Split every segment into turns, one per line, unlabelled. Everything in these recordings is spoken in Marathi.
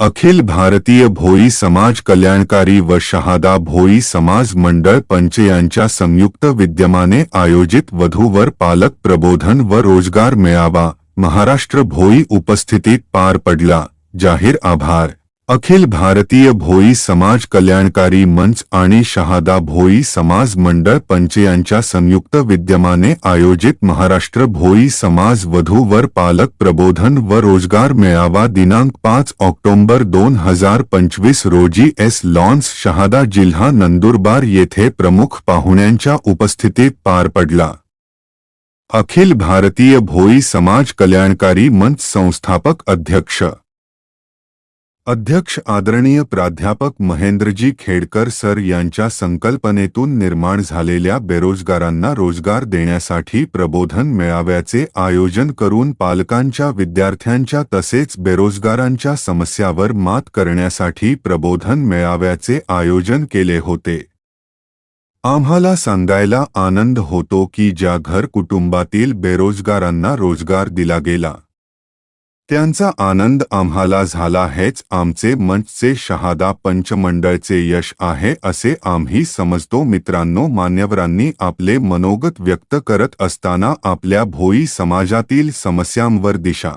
अखिल भारतीय भोई समाज कल्याणकारी व शहादा भोई समाज मंडळ पंच यांच्या संयुक्त विद्यमाने आयोजित वधूवर पालक प्रबोधन व रोजगार मेळावा महाराष्ट्र भोई उपस्थितीत पार पडला. जाहीर आभार. अखिल भारतीय भोई समाज कल्याणकारी मंच आणि शहादा भोई समाज मंडळ पंच यांच्या संयुक्त विद्यमाने आयोजित महाराष्ट्र भोई समाज वधूवर पालक प्रबोधन व रोजगार मेळावा दिनांक पाच ऑक्टोबर दोन हजार पंचवीस रोजी एस लॉन्स शहादा जिल्हा नंदुरबार येथे प्रमुख पाहुण्यांच्या उपस्थितीत पार पडला. अखिल भारतीय भोई समाज कल्याणकारी मंच संस्थापक अध्यक्ष अध्यक्ष आदरणीय प्राध्यापक महेंद्रजी खेडकर सर यांच्या संकल्पनेतून निर्माण झालेल्या बेरोजगारांना रोजगार देण्यासाठी प्रबोधन मेळाव्याचे आयोजन करून पालकांच्या विद्यार्थ्यांच्या तसेच बेरोजगारांच्या समस्यावर मात करण्यासाठी प्रबोधन मेळाव्याचे आयोजन केले होते. आम्हाला सांगायला आनंद होतो की ज्या घर कुटुंबातील बेरोजगारांना रोजगार दिला गेला. त्यांचा आनंद आम्हाला झाला हेच आमचे मंचचे शहादा पंचमंडळचे यश आहे असे आम्ही समजतो मित्रांनो. मान्यवरांनी आपले मनोगत व्यक्त करत असताना आपल्या भोई समाजातील समस्यांवर दिशा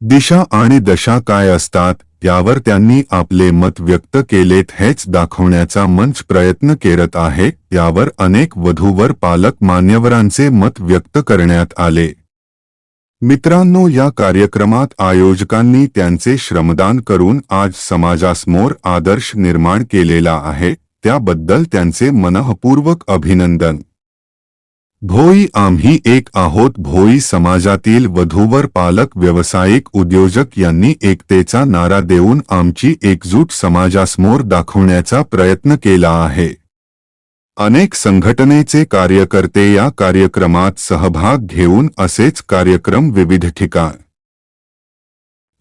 दिशा आणि दशा काय असतात यावर त्यांनी आपले मत व्यक्त केलेत हेच दाखवण्याचा मंच प्रयत्न करत आहे. यावर अनेक वधूवर पालक मान्यवरांचे मत व्यक्त करण्यात आले. मित्रांनो या कार्यक्रमात आयोजकांनी त्यांचे श्रमदान करून आज समाजासमोर आदर्श निर्माण केलेला आहे. त्याबद्दल त्यांचे मनःपूर्वक अभिनंदन. भोई आम्ही एक आहोत. भोई समाजातील वधूवर पालक व्यावसायिक उद्योजक यांनी एकतेचा नारा देऊन आमची एकजूट समाजासमोर दाखवण्याचा प्रयत्न केला आहे. अनेक संघटनेचे कार्यकर्ते या कार्यक्रमात सहभाग घेऊन असेच कार्यक्रम विविध ठिकाण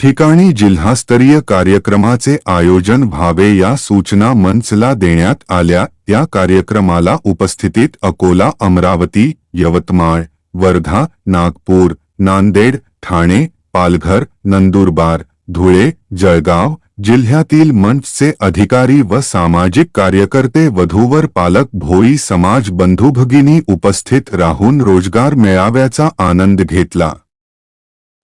ठिकाणी जिल्हास्तरीय कार्यक्रमाचे आयोजन व्हावे या सूचना मंचला देण्यात आल्या. या कार्यक्रमाला उपस्थितीत अकोला अमरावती यवतमाळ वर्धा नागपूर नांदेड ठाणे पालघर नंदुरबार धुळे जळगाव जिल्ह्यातील मंचचे अधिकारी व सामाजिक कार्यकर्ते वधूवर पालक भोई समाज बंधुभगिनी उपस्थित राहून रोजगार मेळाव्याचा आनंद घेतला.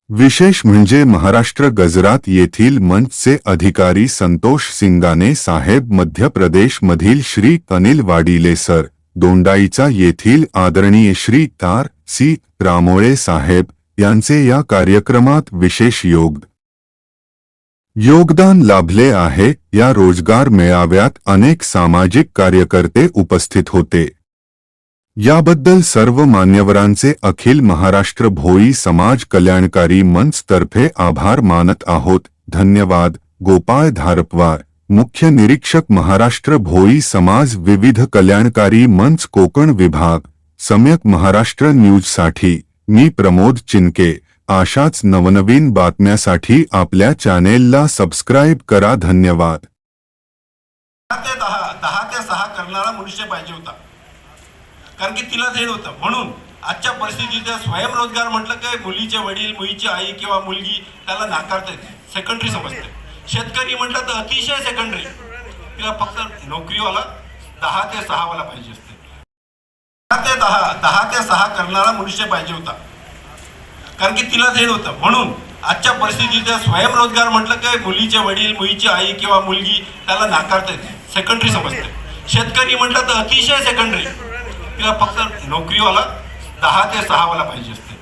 विशेष म्हणजे महाराष्ट्र गजरात येथील मंचचे अधिकारी संतोष सिंगाने साहेब मध्य प्रदेशमधील श्री अनिल वाडिले सर दोंडाईचा येथील आदरणीय श्री तार सी रामोळे साहेब यांचे या कार्यक्रमात विशेष योग योगदान लाभले आहे. या रोजगार मेळाव्यात अनेक सामाजिक कार्यकर्ते उपस्थित होते. याबद्दल सर्व मान्यवरांचे अखिल महाराष्ट्र भोई समाज कल्याणकारी मंचतर्फे आभार मानत आहोत. धन्यवाद. गोपाळ धारपवार. मुख्य निरीक्षक महाराष्ट्र भोई समाज विविध कल्याणकारी मंच कोकण विभाग. सम्यक महाराष्ट्र न्यूजसाठी मी प्रमोद चिनके. अशाच नवनवीन बातम्यासाठी आपल्या चॅनेलला सबस्क्राईब करा. धन्यवाद.
दहा ते दहा दहा ते सहा करणारा मनुष्य पाहिजे होता. कारण की तिला धेड होतं. म्हणून आजच्या परिस्थितीत स्वयंरोजगार म्हटलं काय मुलीचे वडील मुलीची आई किंवा मुलगी त्याला नाकारते सेकंडरी समजते. शेतकरी म्हटलं तर अतिशय सेकंडरी तिला फक्त नोकरीवाला दहा ते सहावाला पाहिजे असते. दहा ते दहा दहा ते सहा करणारा मनुष्य पाहिजे होता. कारण की तिला धेड होतं. म्हणून आजच्या परिस्थितीत स्वयंरोजगार म्हटलं काय मुलीचे वडील मुलीची आई किंवा मुलगी त्याला नाकारते सेकंडरी समजते शेतकरी म्हटलं तर अतिशय सेकंडरी तिला फक्त नोकरीवाला दहा ते सहावाला पाहिजे असते.